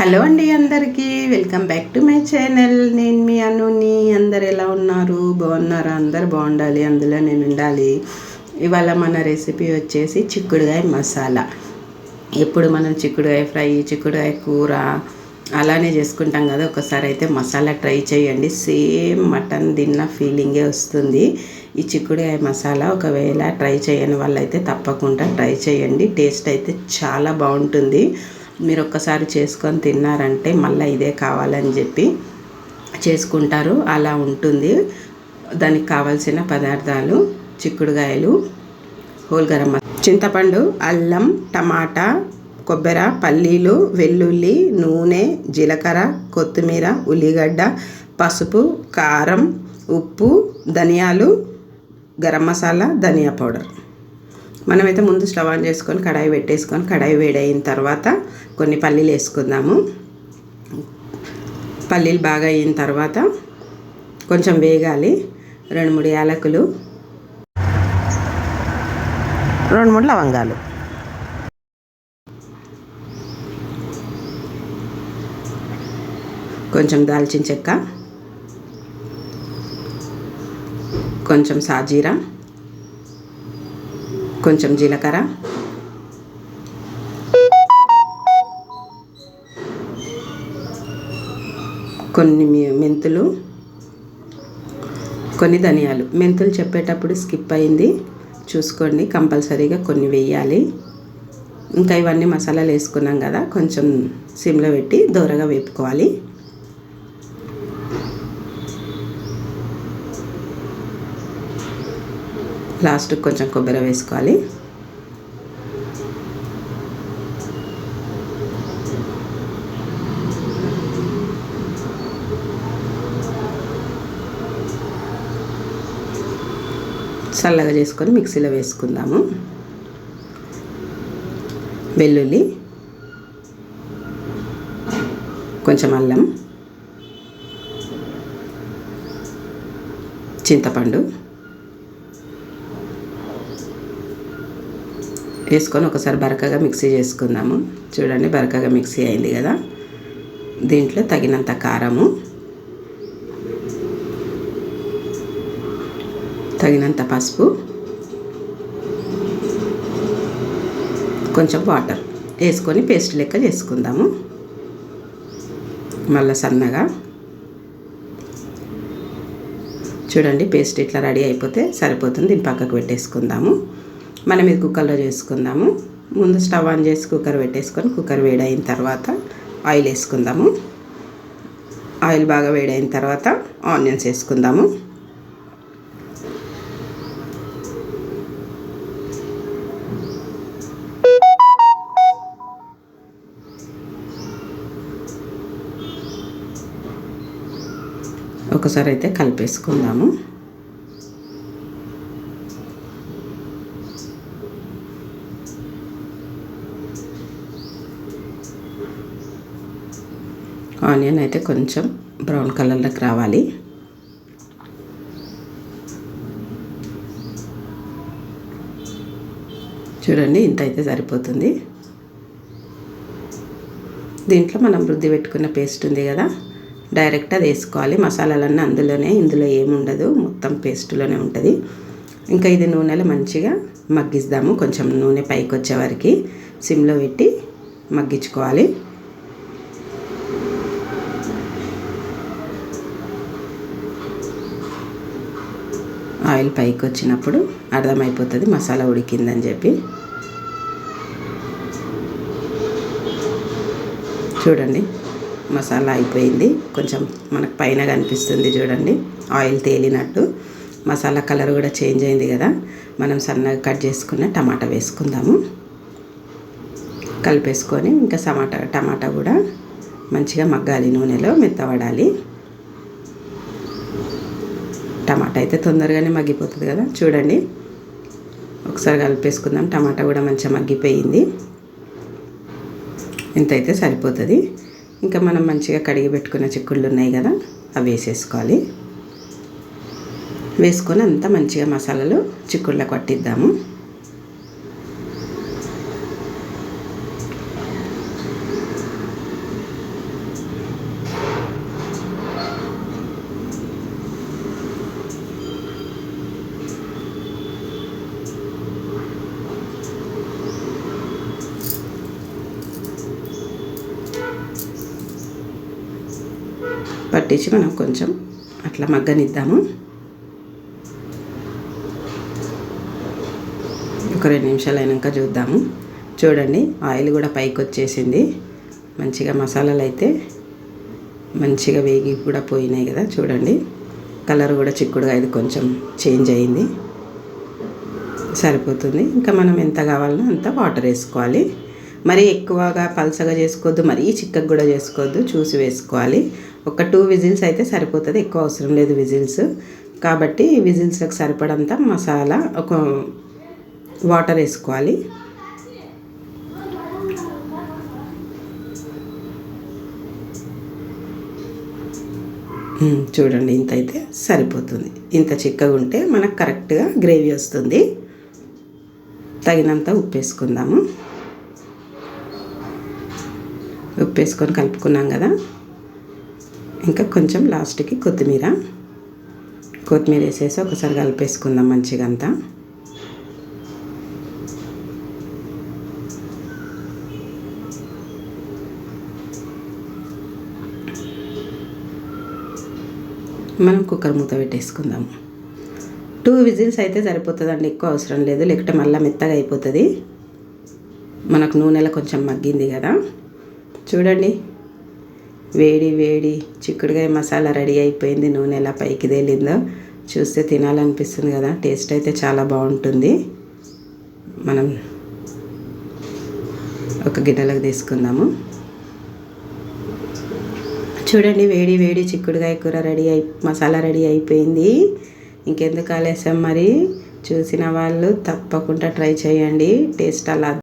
Hello అండి అందరికీ. Welcome back to my channel. నేను మీ అనుని. అందరు ఎలా ఉన్నారు? బాగున్నారా? అందరు బాగుండాలి. అందులో నేను ఉండాలి. ఇవాళ మన రెసిపీ వచ్చేసి చిక్కుడుగాయ మసాలా. ఎప్పుడు మనం చిక్కుడుగాయ ఫ్రై చిక్కుడుగాయ కూర అలానే చేసుకుంటాం కదా ఒకసారి అయితే మసాలా ట్రై చేయండి. సేమ్ మటన్ తిన్న ఫీలింగే వస్తుంది. ఈ చిక్కుడుగాయ మసాలా ఒకవేళ ట్రై చేయని వాళ్ళైతే తప్పకుండా ట్రై చేయండి. టేస్ట్ అయితే చాలా బాగుంటుంది. మీరు ఒక్కసారి చేసుకొని తిన్నారంటే మళ్ళీ ఇదే కావాలని చెప్పి చేసుకుంటారు. అలా ఉంటుంది. దానికి కావాల్సిన పదార్థాలు చిక్కుడుగాయలు హోల్ గరం చింతపండు అల్లం టమాటా కొబ్బరి పల్లీలు వెల్లుల్లి నూనె జీలకర్ర కొత్తిమీర ఉల్లిగడ్డ పసుపు కారం ఉప్పు ధనియాలు గరం మసాలా ధనియా పౌడర్. మనమైతే ముందు స్టవ్ ఆన్ చేసుకొని కడాయి పెట్టేసుకొని కడాయి వేడైన తర్వాత కొన్ని పల్లీలు వేసుకుందాము. పల్లీలు బాగా అయిన తర్వాత కొంచెం వేగాలి. రెండు మూడు యాలకులు. రెండు మూడు లవంగాలు. కొంచెం దాల్చిన చెక్క. కొంచెం సాజీరా. కొంచెం జీలకర్ర. కొన్ని మె- మెంతులు కొన్ని ధనియాలు. మెంతులు చెప్పేటప్పుడు స్కిప్ అయింది. చూసుకోండి కంపల్సరీగా కొన్ని వేయాలి. ఇంకా ఇవన్నీ మసాలాలు వేసుకున్నాం కదా కొంచెం సిమ్లో పెట్టి దూరగా వేపుకోవాలి. లాస్ట్ కొంచెం కొబ్బరి వేసుకోవాలి. చల్లగా చేసుకొని మిక్సీలో వేసుకుందాము. వెల్లుల్లి కొంచెం అల్లం చింతపండు. వేసుకొని ఒకసారి బరకగా మిక్సీ చేసుకుందాము. చూడండి బరకగా మిక్సీ అయింది కదా. దీంట్లో తగినంత కారము తగినంత పసుపు కొంచెం వాటర్ వేసుకొని పేస్ట్ లెక్క చేసుకుందాము. మళ్ళీ సన్నగా. చూడండి పేస్ట్ ఇట్లా రెడీ అయిపోతే సరిపోతుంది. దీన్ని పక్కకు పెట్టేసుకుందాము. మనం ఇది కుక్కర్లో చేసుకుందాము. ముందు స్టవ్ ఆన్ చేసి కుక్కర్ పెట్టేసుకొని కుక్కర్ వేడైన తర్వాత ఆయిల్ వేసుకుందాము. ఆయిల్ బాగా వేడైన తర్వాత ఆనియన్స్ వేసుకుందాము. ఒకసారి అయితే కలిపేసుకుందాము. ఆనియన్ అయితే కొంచెం బ్రౌన్ కలర్లోకి రావాలి. చూడండి ఇంత అయితే సరిపోతుంది. దీంట్లో మనం వృద్ధి పెట్టుకున్న పేస్ట్ ఉంది కదా డైరెక్ట్ అది వేసుకోవాలి. మసాలాలన్నీ అందులోనే ఇందులో ఏముండదు మొత్తం పేస్ట్లోనే ఉంటుంది. ఇంకా ఇది నూనెలో మంచిగా మగ్గిస్తాము కొంచెం నూనె పైకి వచ్చే సిమ్లో పెట్టి మగ్గించుకోవాలి. ఆయిల్ పైకి వచ్చినప్పుడు అర్థమైపోతుంది మసాలా ఉడికిందని చెప్పి. చూడండి మసాలా అయిపోయింది. కొంచెం మనకు పైన కనిపిస్తుంది చూడండి ఆయిల్ తేలినట్టు. మసాలా కలర్ కూడా చేంజ్ అయింది కదా. మనం సన్నగా కట్ చేసుకున్న టమాటా వేసుకుందాము. కలిపేసుకొని ఇంకా టమాటా టమాటా కూడా మంచిగా మగ్గాలి నూనెలో మెత్తబడాలి. టమాటా అయితే తొందరగానే మగ్గిపోతుంది కదా. చూడండి. ఒకసారి కలిపేసుకుందాం. టమాటా కూడా మంచిగా మగ్గిపోయింది. ఇంత అయితే సరిపోతుంది. ఇంకా మనం మంచిగా కడిగి పెట్టుకున్న చిక్కుళ్ళు ఉన్నాయి కదా అవి వేసేసుకోవాలి. వేసుకొని అంతా మంచిగా మసాలాలు చిక్కుళ్ళ కొట్టిద్దాము పట్టించి మనం కొంచెం అట్లా మగ్గనిద్దాము. ఒక రెండు నిమిషాలు అయినాక చూద్దాము. చూడండి ఆయిల్ కూడా పైకి వచ్చేసింది మంచిగా మసాలాలు అయితే మంచిగా వేగి కూడా పోయినాయి కదా చూడండి. కలర్ కూడా చిక్కుడుగా ఇది కొంచెం చేంజ్ అయింది. సరిపోతుంది. ఇంకా మనం ఎంత కావాలనో అంత వాటర్ వేసుకోవాలి. మరీ ఎక్కువగా పలసగా చేసుకోవద్దు మరీ చిక్కగా కూడా చేసుకోవద్దు చూసి వేసుకోవాలి. ఒక టూ విజిల్స్ అయితే సరిపోతుంది ఎక్కువ అవసరం లేదు విజిల్స్. కాబట్టి విజిల్స్కి సరిపడంత మసాలా ఒక వాటర్ వేసుకోవాలి. చూడండి ఇంత అయితే సరిపోతుంది. ఇంత చిక్కగా ఉంటే మనకు కరెక్ట్గా గ్రేవీ వస్తుంది. తగినంత ఉప్పు వేసుకుందాము. ఉప్పు వేసుకొని కలుపుకున్నాం కదా. ఇంకా కొంచెం లాస్ట్కి కొత్తిమీర. కొత్తిమీర వేసేసి ఒకసారి కలిపేసుకుందాం మంచిగా అంతా. మనం కుక్కర్ మూత పెట్టేసుకుందాం. టూ విజిల్స్ అయితే సరిపోతుందండి ఎక్కువ అవసరం లేదు. లేకపోతే మళ్ళీ మెత్తగా అయిపోతుంది. మనకు నూనెలో కొంచెం మగ్గింది కదా. చూడండి. వేడి వేడి చిక్కుడుగాయ మసాలా రెడీ అయిపోయింది. నూనె ఎలా పైకి తేలిందో చూస్తే తినాలనిపిస్తుంది కదా. టేస్ట్ అయితే చాలా బాగుంటుంది. మనం ఒక గిన్నెలకు తీసుకుందాము. చూడండి వేడి వేడి చిక్కుడుగాయ కూర రెడీ అయి మసాలా రెడీ అయిపోయింది. ఇంకెందుకు ఆలస్యం మరి? చూసిన వాళ్ళు తప్పకుండా ట్రై చేయండి. టేస్ట్ అలా